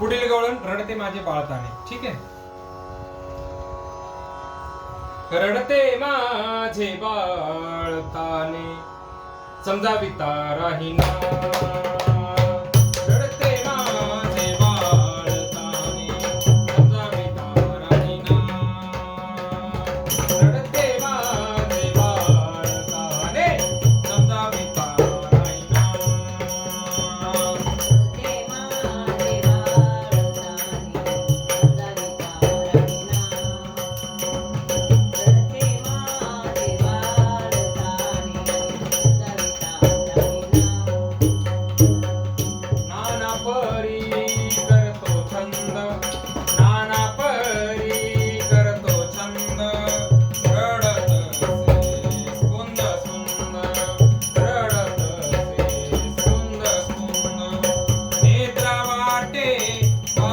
पुढील गवळण रडते माझे बाळताने. ठीक आहे? रडते माझे बाळताने. समजा विता ना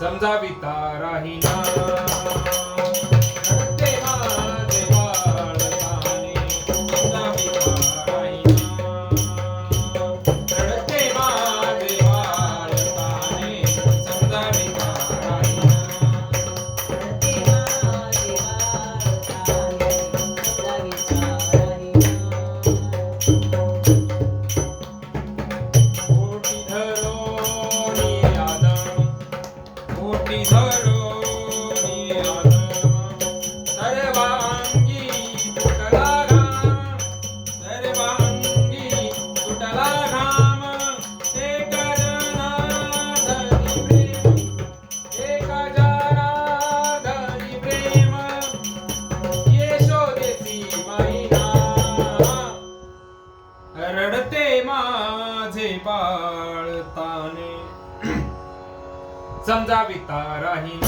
समजाविता राहिना Happy birthday. समजाविता राही